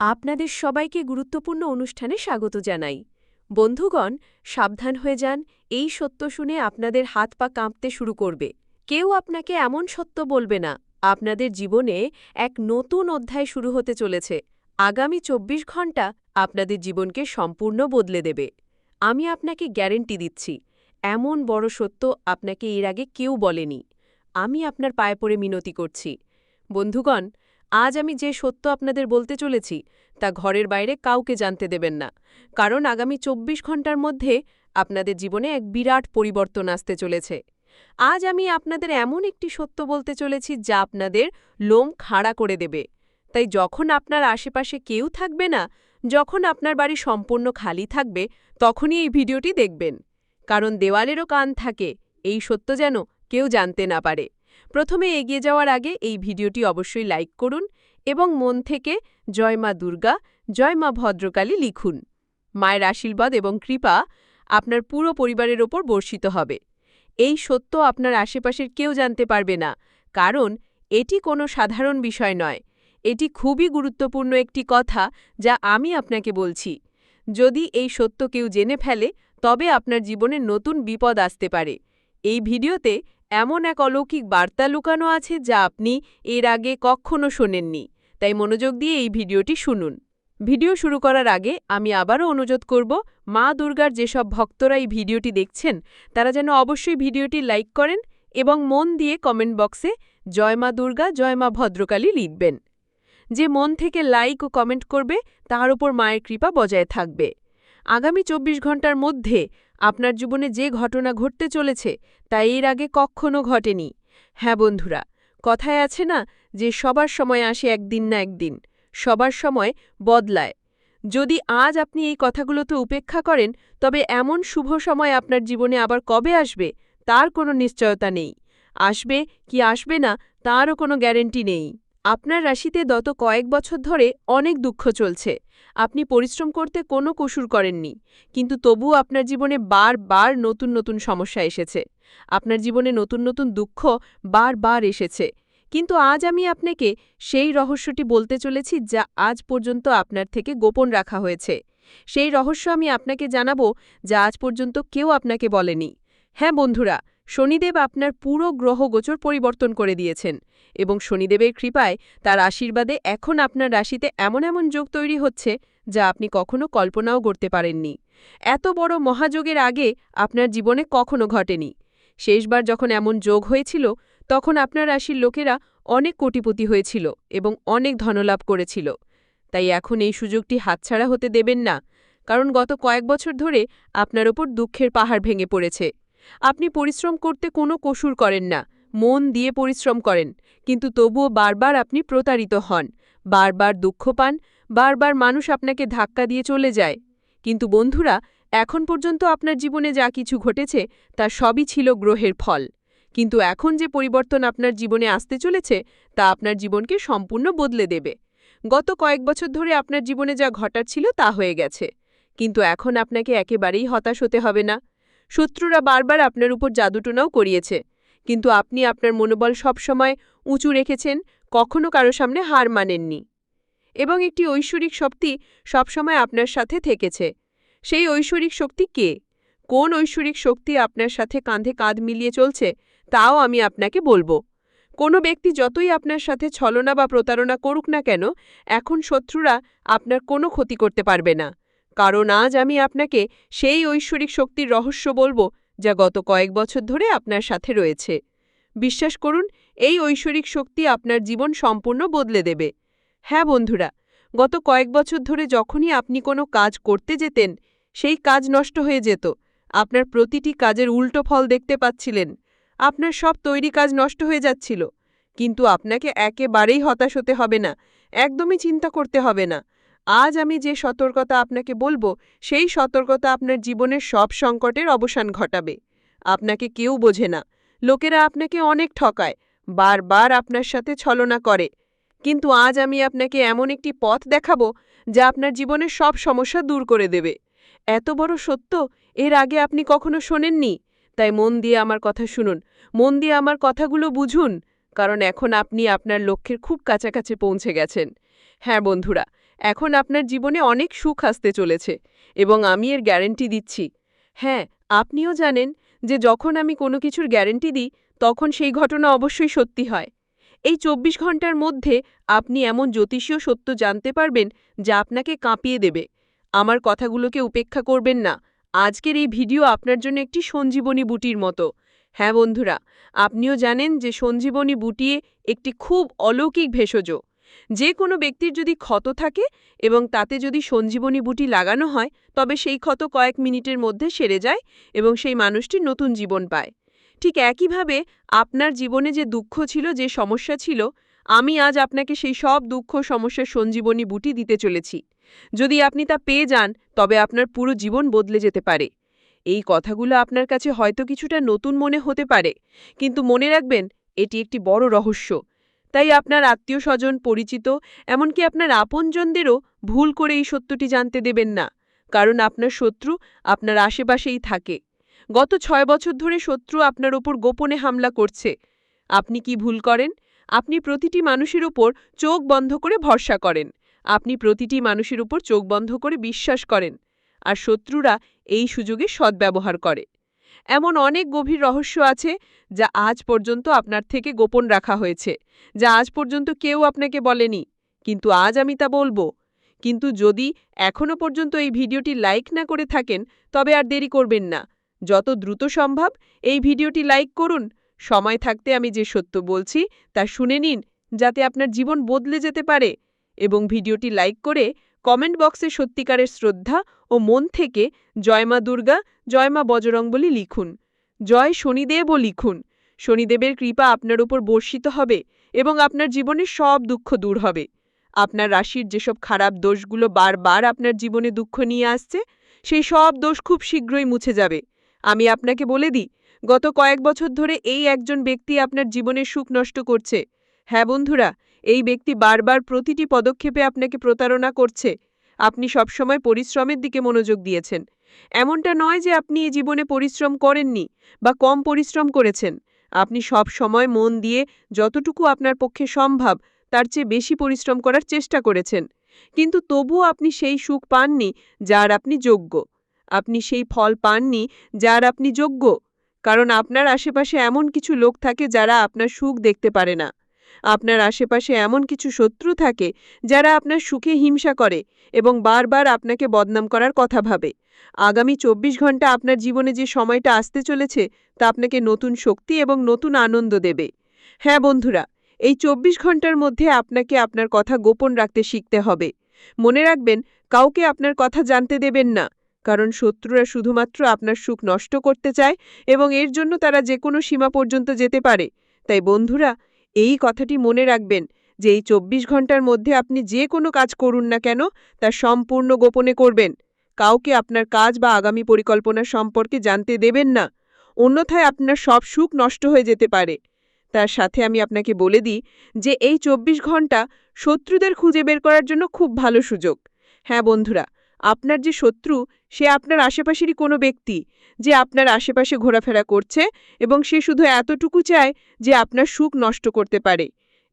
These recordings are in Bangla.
আপনাদের সবাইকে গুরুত্বপূর্ণ অনুষ্ঠানে স্বাগত জানাই। বন্ধুগণ, সাবধান হয়ে যান, এই সত্য শুনে আপনাদের হাত পা কাঁপতে শুরু করবে। কেউ আপনাকে এমন সত্য বলবে না, আপনাদের জীবনে এক নতুন অধ্যায় শুরু হতে চলেছে। আগামী ২৪ ঘণ্টা আপনাদের জীবনকে সম্পূর্ণ বদলে দেবে। আমি আপনাকে গ্যারেন্টি দিচ্ছি, এমন বড় সত্য আপনাকে এর আগে কেউ বলেনি। আমি আপনার পায়ে পড়ে মিনতি করছি। বন্ধুগণ আজ আমি যে সত্য আপনাদের বলতে চলেছি, তা ঘরের বাইরে কাউকে জানতে দেবেন না, কারণ আগামী ২৪ ঘণ্টার মধ্যে আপনাদের জীবনে এক বিরাট পরিবর্তন আসতে চলেছে। আজ আমি আপনাদের এমন একটি সত্য বলতে চলেছি, যা আপনাদের লোম খাড়া করে দেবে। তাই যখন আপনার আশেপাশে কেউ থাকবে না, যখন আপনার বাড়ি সম্পূর্ণ খালি থাকবে, তখনই এই ভিডিওটি দেখবেন। কারণ দেওয়ালেরও কান থাকে, এই সত্য যেন কেউ জানতে না পারে। প্রথমে এগিয়ে যাওয়ার আগে এই ভিডিওটি অবশ্যই লাইক করুন এবং মন থেকে জয় মা দুর্গা, জয় মা ভদ্রকালী লিখুন। মায়ের আশীর্বাদ এবং কৃপা আপনার পুরো পরিবারের ওপর বর্ষিত হবে। এই সত্য আপনার আশেপাশের কেউ জানতে পারবে না, কারণ এটি কোনো সাধারণ বিষয় নয়। এটি খুবই গুরুত্বপূর্ণ একটি কথা যা আমি আপনাকে বলছি। যদি এই সত্য কেউ জেনে ফেলে, তবে আপনার জীবনে নতুন বিপদ আসতে পারে। এই ভিডিওতে এমন এক অলৌকিক বার্তা লুকানো আছে যা আপনি এর আগে কখনো শোনেননি, তাই মনোযোগ দিয়ে এই ভিডিওটি শুনুন। ভিডিও শুরু করার আগে আমি আবারও অনুরোধ করব, মা দুর্গার যেসব ভক্তরা এই ভিডিওটি দেখছেন, তারা যেন অবশ্যই ভিডিওটি লাইক করেন এবং মন দিয়ে কমেন্ট বক্সে জয় মা দুর্গা, জয় মা ভদ্রকালী লিখবেন। যে মন থেকে লাইক ও কমেন্ট করবে, তার উপর মায়ের কৃপা বজায় থাকবে। আগামী ২৪ ঘণ্টার মধ্যে আপনার জীবনে যে ঘটনা ঘটতে চলেছে, তা এর আগে কখনো ঘটেনি। হ্যাঁ বন্ধুরা, কথায় আছে না যে সবার সময় আসে একদিন না একদিন, সবার সময় বদলায়। যদি আজ আপনি এই কথাগুলোতে উপেক্ষা করেন, তবে এমন শুভ সময় আপনার জীবনে আবার কবে আসবে, তার কোনো নিশ্চয়তা নেই। আসবে কি আসবে না, তারও কোনো গ্যারেন্টি নেই। আপনার রাশিতে গত কয়েক বছর ধরে অনেক দুঃখ চলছে। আপনি পরিশ্রম করতে কোনো কসুর করেননি। কিন্তু তবুও আপনার জীবনে বারবার নতুন নতুন সমস্যা এসেছে। আপনার জীবনে নতুন নতুন দুঃখ বারবার এসেছে। কিন্তু আজ আমি আপনাকে সেই রহস্যটি বলতে চলেছি যা আজ পর্যন্ত আপনার থেকে গোপন রাখা হয়েছে। সেই রহস্য আমি আপনাকে জানাব যা আজ পর্যন্ত কেউ আপনাকে বলেনি। হ্যাঁ বন্ধুরা, শনিদেব আপনার পুরো গ্রহ গোচর পরিবর্তন করে দিয়েছেন। এবং শনিদেবের কৃপায় তার আশীর্বাদে এখন আপনার রাশিতে এমন এমন যোগ তৈরি হচ্ছে যা আপনি কখনো কল্পনাও করতে পারেননি। এত বড় মহাযোগের আগে আপনার জীবনে কখনো ঘটেনি। শেষবার যখন এমন যোগ হয়েছিল, তখন আপনার রাশির লোকেরা অনেক কোটিপতি হয়েছিল এবং অনেক ধনলাভ করেছিল। তাই এখন এই সুযোগটি হাতছাড়া হতে দেবেন না, কারণ গত কয়েক বছর ধরে আপনার ওপর দুঃখের পাহাড় ভেঙে পড়েছে। আপনি পরিশ্রম করতে কোনো কসুর করেন না। মন দিয়ে পরিশ্রম করেন, কিন্তু তবুও বারবার আপনি প্রতারিত হন। বারবার দুঃখ পান, বারবার মানুষ আপনাকে ধাক্কা দিয়ে চলে যায়। কিন্তু বন্ধুরা, এখন পর্যন্ত আপনার জীবনে যা কিছু ঘটেছে, তা সবই ছিল গ্রহের ফল। কিন্তু এখন যে পরিবর্তন আপনার জীবনে আসতে চলেছে, তা আপনার জীবনকে সম্পূর্ণ বদলে দেবে। গত কয়েক বছর ধরে আপনার জীবনে যা ঘটার ছিল, তা হয়ে গেছে। কিন্তু এখন আপনাকে একেবারেই হতাশ হতে হবে না। শত্রুরা বারবার আপনার উপর জাদুটোনাও করিয়েছে। কিন্তু আপনি আপনার মনোবল সবসময় উঁচু রেখেছেন, কখনো কারও সামনে হার মানেননি। এবং একটি ঐশ্বরিক শক্তি সবসময় আপনার সাথে থেকেছে। সেই ঐশ্বরিক শক্তি কে? কোন ঐশ্বরিক শক্তি আপনার সাথে কাঁধে কাঁধ মিলিয়ে চলছে, তাও আমি আপনাকে বলব। কোনো ব্যক্তি যতই আপনার সাথে ছলনা বা প্রতারণা করুক না কেন, এখন শত্রুরা আপনার কোনো ক্ষতি করতে পারবে না। কারণ আজ আমি আপনাকে সেই ঐশ্বরিক শক্তির রহস্য বলব যা গত কয়েক বছর ধরে আপনার সাথে রয়েছে। বিশ্বাস করুন, এই ঐশ্বরিক শক্তি আপনার জীবন সম্পূর্ণ বদলে দেবে। হ্যাঁ বন্ধুরা, গত কয়েক বছর ধরে যখনই আপনি কোনো কাজ করতে যেতেন, সেই কাজ নষ্ট হয়ে যেত। আপনার প্রতিটি কাজের উল্টো ফল দেখতে পাচ্ছিলেন। আপনার সব তৈরি কাজ নষ্ট হয়ে যাচ্ছিল। কিন্তু আপনাকে একেবারেই হতাশ হতে হবে না, একদমই চিন্তা করতে হবে না। আজ আমি যে সতর্কতা আপনাকে বলব, সেই সতর্কতা আপনার জীবনের সব সংকটের অবসান ঘটাবে। আপনাকে কেউ বোঝে না। লোকেরা আপনাকে অনেক ঠকায়, বারবার আপনার সাথে ছলনা করে। কিন্তু আজ আমি আপনাকে এমন একটি পথ দেখাবো, যা আপনার জীবনের সব সমস্যা দূর করে দেবে। এত বড় সত্য? এর আগে আপনি কখনো শোনেননি? তাই মন দিয়ে আমার কথা শুনুন। মন দিয়ে আমার কথাগুলো বুঝুন। কারণ এখন আপনি আপনার লক্ষ্যের খুব কাছাকাছি পৌঁছে গেছেন। হ্যাঁ বন্ধুরা এখন আপনার জীবনে অনেক সুখ আসতে চলেছে, এবং আমি এর গ্যারেন্টি দিচ্ছি। হ্যাঁ আপনিও জানেন যে যখন আমি কোনো কিছুর গ্যারেন্টি দিই, তখন সেই ঘটনা অবশ্যই সত্যি হয়। এই চব্বিশ ঘণ্টার মধ্যে আপনি এমন জ্যোতিষীয় সত্য জানতে পারবেন যা আপনাকে কাঁপিয়ে দেবে। আমার কথাগুলোকে উপেক্ষা করবেন না। আজকের এই ভিডিও আপনার জন্য একটি সঞ্জীবনী বুটির মতো। হ্যাঁ বন্ধুরা, আপনিও জানেন যে সঞ্জীবনী বুটিয়ে একটি খুব অলৌকিক ভেষজ। যে কোনো ব্যক্তির যদি ক্ষত থাকে এবং তাতে যদি সঞ্জীবনী বুটি লাগানো হয়, তবে সেই ক্ষত কয়েক মিনিটের মধ্যে সেরে যায় এবং সেই মানুষটি নতুন জীবন পায়। ঠিক একইভাবে আপনার জীবনে যে দুঃখ ছিল, যে সমস্যা ছিল, আমি আজ আপনাকে সেই সব দুঃখ সমস্যার সঞ্জীবনী বুটি দিতে চলেছি। যদি আপনি তা পেয়ে যান, তবে আপনার পুরো জীবন বদলে যেতে পারে। এই কথাগুলো আপনার কাছে হয়তো কিছুটা নতুন মনে হতে পারে, কিন্তু মনে রাখবেন, এটি একটি বড় রহস্য। তাই আপনার আত্মীয় স্বজন পরিচিত, এমনকি আপনার আপনজনদেরও ভুল করে এই সত্যটি জানতে দেবেন না, কারণ আপনার শত্রু আপনার আশেপাশেই থাকে। গত ছয় বছর ধরে শত্রু আপনার ওপর গোপনে হামলা করছে। আপনি কি ভুল করেন? আপনি প্রতিটি মানুষের ওপর চোখ বন্ধ করে ভরসা করেন। আপনি প্রতিটি মানুষের উপর চোখ বন্ধ করে বিশ্বাস করেন। আর শত্রুরা এই সুযোগে সদ্ব্যবহার করে। এমন অনেক গভীর রহস্য আছে যা আজ পর্যন্ত আপনার থেকে গোপন রাখা হয়েছে, যা আজ পর্যন্ত কেউ আপনাকে বলেনি, কিন্তু আজ আমি তা বলব। কিন্তু যদি এখনও পর্যন্ত এই ভিডিওটি লাইক না করে থাকেন, তবে আর দেরি করবেন না। যত দ্রুত সম্ভব এই ভিডিওটি লাইক করুন। সময় থাকতে আমি যে সত্য বলছি তা শুনে নিন, যাতে আপনার জীবন বদলে যেতে পারে। এবং ভিডিওটি লাইক করে কমেন্ট বক্সে সত্যিকারের শ্রদ্ধা ও মন থেকে জয় মা দুর্গা, জয় মা বজরং বলে লিখুন। জয় শনিদেবও লিখুন। শনিদেবের কৃপা আপনার উপর বর্ষিত হবে এবং আপনার জীবনের সব দুঃখ দূর হবে। আপনার রাশির যেসব খারাপ দোষগুলো বারবার আপনার জীবনে দুঃখ নিয়ে আসছে, সেই সব দোষ খুব শীঘ্রই মুছে যাবে। আমি আপনাকে বলে দিই, গত কয়েক বছর ধরে এই একজন ব্যক্তি আপনার জীবনের সুখ নষ্ট করছে। হ্যাঁ বন্ধুরা এই ব্যক্তি বারবার প্রতিটি পদক্ষেপে আপনাকে প্রতারণা করছে। আপনি সবসময় পরিশ্রমের দিকে মনোযোগ দিয়েছেন। এমনটা নয় যে আপনি এই জীবনে পরিশ্রম করেননি বা কম পরিশ্রম করেছেন। আপনি সব সময় মন দিয়ে যতটুকু আপনার পক্ষে সম্ভব তার চেয়ে বেশি পরিশ্রম করার চেষ্টা করেছেন। কিন্তু তবুও আপনি সেই সুখ পাননি যার আপনি যোগ্য। আপনি সেই ফল পাননি যার আপনি যোগ্য। কারণ আপনার আশেপাশে এমন কিছু লোক থাকে যারা আপনার সুখ দেখতে পারে না। আপনার আশেপাশে এমন কিছু শত্রু থাকে যারা আপনার সুখে হিংসা করে এবং বারবার আপনাকে বদনাম করার কথা ভাবে। আগামী চব্বিশ ঘণ্টা আপনার জীবনে যে সময়টা আসতে চলেছে, তা আপনাকে নতুন শক্তি এবং নতুন আনন্দ দেবে। হ্যাঁ বন্ধুরা, এই চব্বিশ ঘণ্টার মধ্যে আপনাকে আপনার কথা গোপন রাখতে শিখতে হবে। মনে রাখবেন, কাউকে আপনার কথা জানতে দেবেন না, কারণ শত্রুরা শুধুমাত্র আপনার সুখ নষ্ট করতে চায় এবং এর জন্য তারা যে কোনো সীমা পর্যন্ত যেতে পারে। তাই বন্ধুরা এই কথাটি মনে রাখবেন যে এই চব্বিশ ঘণ্টার মধ্যে আপনি যে কোনো কাজ করুন না কেন, তা সম্পূর্ণ গোপনে করবেন। কাউকে আপনার কাজ বা আগামী পরিকল্পনা সম্পর্কে জানতে দেবেন না। অন্যথায় আপনার সব সুখ নষ্ট হয়ে যেতে পারে। তার সাথে আমি আপনাকে বলে দিই যে এই চব্বিশ ঘণ্টা শত্রুদের খুঁজে বের করার জন্য খুব ভালো সুযোগ। হ্যাঁ বন্ধুরা, আপনার যে শত্রু, সে আপনার আশেপাশেরই কোনো ব্যক্তি। যে আপনার আশেপাশে ঘোরাফেরা করছে এবং সে শুধু এতটুকু চায় যে আপনার সুখ নষ্ট করতে পারে।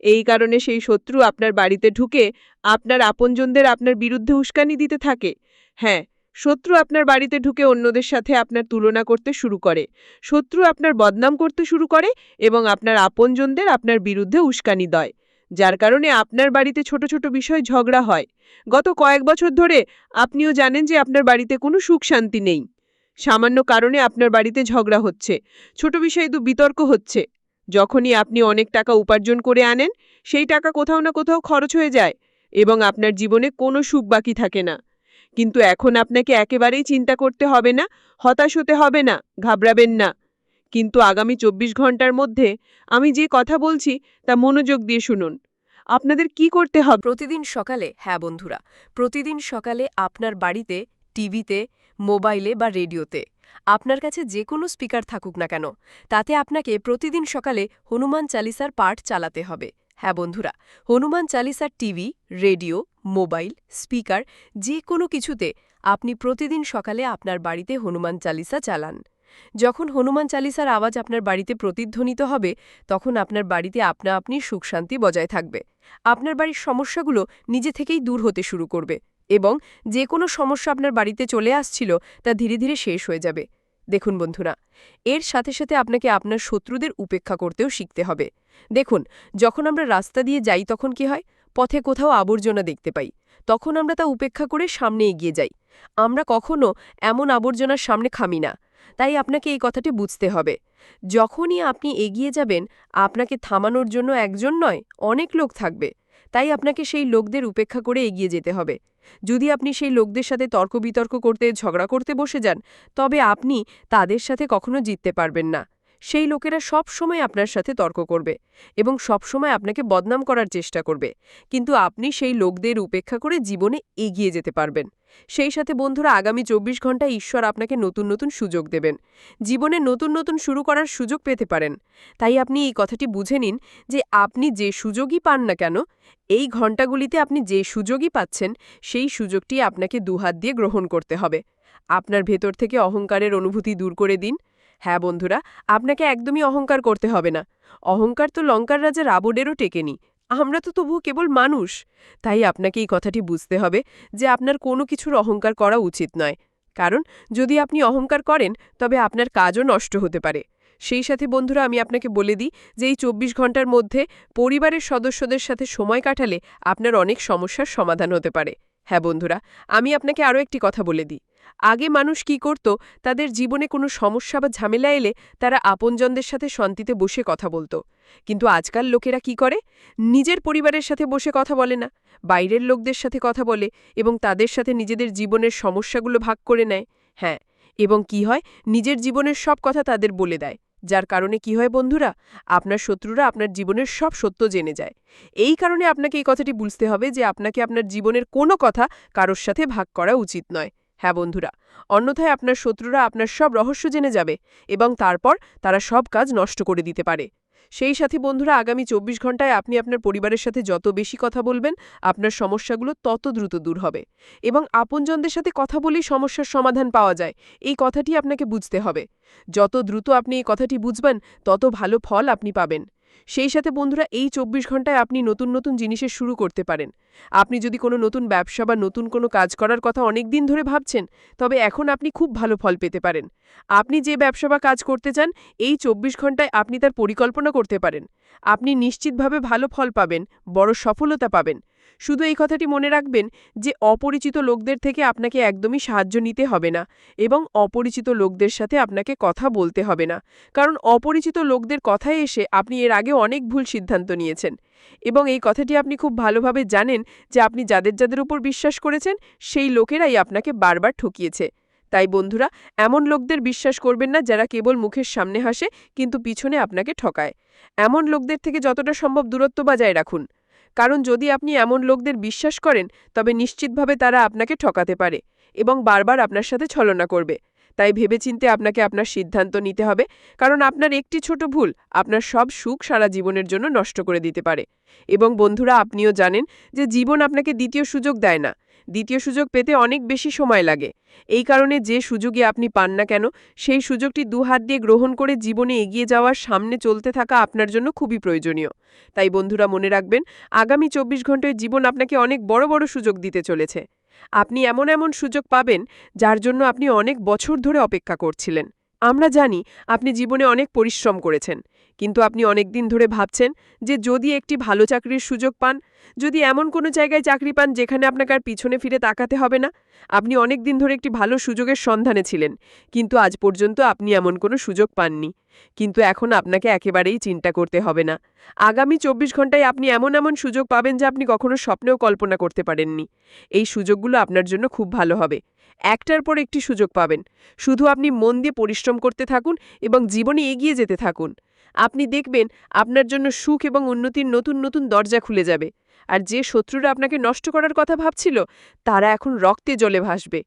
এই কারণে সেই শত্রু আপনার বাড়িতে ঢুকে আপনার আপনজনদের আপনার বিরুদ্ধে উস্কানি দিতে থাকে। হ্যাঁ শত্রু আপনার বাড়িতে ঢুকে অন্যদের সাথে আপনার তুলনা করতে শুরু করে। শত্রু আপনার বদনাম করতে শুরু করে এবং আপনার আপনজনদের আপনার বিরুদ্ধে উস্কানি দেয়, যার কারণে আপনার বাড়িতে ছোট ছোট বিষয় ঝগড়া হয়। গত কয়েক বছর ধরে আপনিও জানেন যে আপনার বাড়িতে কোনো সুখ শান্তি নেই। সামান্য কারণে আপনার বাড়িতে ঝগড়া হচ্ছে। ছোট বিষয়ে দু বিতর্ক হচ্ছে। যখনই আপনি অনেক টাকা উপার্জন করে আনেন, সেই টাকা কোথাও না কোথাও খরচ হয়ে যায় এবং আপনার জীবনে কোনো সুখ বাকি থাকে না। কিন্তু এখন আপনাকে একেবারেই চিন্তা করতে হবে না, হতাশ হতে হবে না, ঘাবড়াবেন না। কিন্তু আগামী চব্বিশ ঘণ্টার মধ্যে আমি যে কথা বলছি, তা মনোযোগ দিয়ে শুনুন। আপনাদের কি করতে হবে? প্রতিদিন সকালে হ্যাঁ বন্ধুরা, প্রতিদিন সকালে আপনার বাড়িতে টিভিতে, মোবাইলে বা রেডিওতে। আপনার কাছে যে কোনো স্পিকার থাকুক না কেন, তাতে আপনাকে প্রতিদিন সকালে হনুমান চালিসার পাঠ চালাতে হবে। হ্যাঁ বন্ধুরা, হনুমান চালিসার টিভি, রেডিও, মোবাইল, স্পিকার যে কোনো কিছুতে আপনি প্রতিদিন সকালে আপনার বাড়িতে হনুমান চালিসা চালান। যখন হনুমান চালিসার আওয়াজ আপনার বাড়িতে প্রতিধ্বনিত হবে, তখন আপনার বাড়িতে আপনা আপনি সুখ শান্তি বজায় থাকবে। আপনার বাড়ির সমস্যাগুলো নিজে থেকেই দূর হতে শুরু করবে। এবং যে কোনো সমস্যা আপনার বাড়িতে চলে আসছিল, তা ধীরে ধীরে শেষ হয়ে যাবে। দেখুন বন্ধুরা, এর সাথে সাথে আপনাকে আপনার শত্রুদের উপেক্ষা করতেও শিখতে হবে। দেখুন, যখন আমরা রাস্তা দিয়ে যাই তখন কি হয়? পথে কোথাও আবর্জনা দেখতে পাই। তখন আমরা তা উপেক্ষা করে সামনে এগিয়ে যাই। আমরা কখনো এমন আবর্জনার সামনে খামি না। তাই আপনাকে এই কথাটি বুঝতে হবে। যখনই আপনি এগিয়ে যাবেন, আপনাকে থামানোর জন্য একজন নয়, অনেক লোক থাকবে। তাই আপনাকে সেই লোকদের উপেক্ষা করে এগিয়ে যেতে হবে। যদি আপনি সেই লোকদের সাথে তর্ক বিতর্ক করতে, ঝগড়া করতে বসে যান, তবে আপনি তাদের সাথে কখনো জিততে পারবেন না। সেই লোকেরা সব সময় আপনার সাথে তর্ক করবে এবং সব সময় আপনাকে বদনাম করার চেষ্টা করবে। কিন্তু আপনি সেই লোকদের উপেক্ষা করে জীবনে এগিয়ে যেতে পারবেন। সেই সাথে বন্ধুরা, আগামী চব্বিশ ঘণ্টা ঈশ্বর আপনাকে নতুন নতুন সুযোগ দেবেন। জীবনে নতুন নতুন শুরু করার সুযোগ পেতে পারেন। তাই আপনি এই কথাটি বুঝে নিন যে আপনি যে সুযোগই পান না কেন, এই ঘণ্টাগুলিতে আপনি যে সুযোগই পাচ্ছেন, সেই সুযোগটি আপনাকে দুহাত দিয়ে গ্রহণ করতে হবে। আপনার ভেতর থেকে অহংকারের অনুভূতি দূর করে দিন। হ্যাঁ বন্ধুরা, আপনাকে একদমই অহংকার করতে হবে না। অহংকার তো লঙ্কার রাজা রাবণেরও টেকেনি, আমরা তো তবুও কেবল মানুষ। তাই আপনাকে এই কথাটি বুঝতে হবে যে আপনার কোনো কিছুর অহংকার করা উচিত নয়। কারণ, যদি আপনি অহংকার করেন, তবে আপনার কাজও নষ্ট হতে পারে। সেই সাথে বন্ধুরা, আমি আপনাকে বলে দিই যে এই চব্বিশ ঘণ্টার মধ্যে পরিবারের সদস্যদের সাথে সময় কাটালে আপনার অনেক সমস্যার সমাধান হতে পারে। হ্যাঁ বন্ধুরা, আমি আপনাকে আরও একটি কথা বলে দিই। আগে মানুষ কি করত, তাদের জীবনে কোনো সমস্যা বা ঝামেলা এলে তারা আপনজনদের সাথে শান্তিতে বসে কথা বলতো। কিন্তু আজকাল লোকেরা কি করে? নিজের পরিবারের সাথে বসে কথা বলে না, বাইরের লোকদের সাথে কথা বলে এবং তাদের সাথে নিজেদের জীবনের সমস্যাগুলো ভাগ করে নেয়। হ্যাঁ এবং কি হয়? নিজের জীবনের সব কথা তাদের বলে দেয়। যার কারণে কি হয় বন্ধুরা, আপনার শত্রুরা আপনার জীবনের সব সত্য জেনে যায়। এই কারণে আপনাকে এই কথাটি বুঝতে হবে যে আপনাকে আপনার জীবনের কোনো কথা কারোর সাথে ভাগ করা উচিত নয়। হ্যাঁ বন্ধুরা, অন্যথায় আপনার শত্রুরা আপনার সব রহস্য জেনে যাবে এবং তারপর তারা সব কাজ নষ্ট করে দিতে পারে। সেই সাথে বন্ধুরা আগামী চব্বিশ ঘন্টায় আপনি আপনার পরিবারের সাথে যত বেশি কথা বলবেন, আপনার সমস্যাগুলো তত দ্রুত দূর হবে এবং আপনজনদের সাথে কথা বলেই সমস্যার সমাধান পাওয়া যায়। এই কথাটি আপনাকে বুঝতে হবে। যত দ্রুত আপনি এই কথাটি বুঝবেন, তত ভালো ফল আপনি পাবেন। সেই সাথে বন্ধুরা এই চব্বিশ ঘন্টায় আপনি নতুন নতুন জিনিসের শুরু করতে পারেন। আপনি যদি কোনো নতুন ব্যবসা বা নতুন কোনো কাজ করার কথা অনেক দিন ধরে ভাবছেন, তবে এখন আপনি খুব ভালো ফল পেতে পারেন। আপনি যে ব্যবসা বা কাজ করতে চান, এই চব্বিশ ঘন্টায় আপনি তার পরিকল্পনা করতে পারেন। আপনি নিশ্চিতভাবে ভালো ফল পাবেন, বড় সফলতা পাবেন। শুধু এই কথাটি মনে রাখবেন যে অপরিচিত লোকদের থেকে আপনাকে একদমই সাহায্য নিতে হবে না এবং অপরিচিত লোকদের সাথে আপনাকে কথা বলতে হবে না। কারণ অপরিচিত লোকদের কথায় এসে আপনি এর আগে অনেক ভুল সিদ্ধান্ত নিয়েছেন এবং এই কথাটি আপনি খুব ভালোভাবে জানেন যে আপনি যাদের যাদের উপর বিশ্বাস করেছেন সেই লোকেরাই আপনাকে বারবার ঠকিয়েছে। তাই বন্ধুরা, এমন লোকদের বিশ্বাস করবেন না যারা কেবল মুখের সামনে হাসে কিন্তু পিছনে আপনাকে ঠকায়। এমন লোকদের থেকে যতটা সম্ভব দূরত্ব বজায় রাখুন। কারণ যদি আপনি এমন লোকদের বিশ্বাস করেন, তবে নিশ্চিতভাবে তারা আপনাকে ঠকাতে পারে এবং বারবার আপনার সাথে ছলনা করবে। তাই ভেবেচিন্তে আপনাকে আপনার সিদ্ধান্ত নিতে হবে, কারণ আপনার একটি ছোট ভুল আপনার সব সুখ সারা জীবনের জন্য নষ্ট করে দিতে পারে। এবং বন্ধুরা, আপনিও জানেন যে জীবন আপনাকে দ্বিতীয় সুযোগ দেয় না। দ্বিতীয় সুযোগ পেতে অনেক বেশি সময় লাগে। এই কারণে যে সুযোগে আপনি পান না কেন, সেই সুযোগটি দুহাত দিয়ে গ্রহণ করে জীবনে এগিয়ে যাওয়ার সামনে চলতে থাকা আপনার জন্য খুবই প্রয়োজনীয়। তাই বন্ধুরা মনে রাখবেন, আগামী চব্বিশ ঘন্টায় জীবন আপনাকে অনেক বড় বড় সুযোগ দিতে চলেছে। আপনি এমন এমন সুযোগ পাবেন যার জন্য আপনি অনেক বছর ধরে অপেক্ষা করছিলেন। আমরা জানি আপনি জীবনে অনেক পরিশ্রম করেছেন। কিন্তু আপনি অনেক দিন ধরে ভাবছেন যে যদি একটি ভালো চাকরির সুযোগ পান, যদি এমন কোনো জায়গায় চাকরি পান যেখানে আপনাকে আর পিছনে ফিরে তাকাতে হবে না, আপনি অনেক দিন ধরে একটি ভালো সুযোগের সন্ধানে ছিলেন, কিন্তু আজ পর্যন্ত আপনি এমন কোনো সুযোগ পাননি। কিন্তু এখন আপনাকে একেবারেই চিন্তা করতে হবে না। আগামী চব্বিশ ঘন্টায় আপনি এমন এমন সুযোগ পাবেন যা আপনি কখনো স্বপ্নেও কল্পনা করতে পারেননি। এই সুযোগগুলো আপনার জন্য খুব ভালো হবে। একটার পর একটি সুযোগ পাবেন। শুধু আপনি মন দিয়ে পরিশ্রম করতে থাকুন এবং জীবনে এগিয়ে যেতে থাকুন। আপনি দেখবেন আপনার জন্য সুখ এবং উন্নতির নতুন নতুন দরজা খুলে যাবে। আর যে শত্রুরা আপনাকে নষ্ট করার কথা ভাবছিল, তারা এখন রক্তে জলে ভাসবে।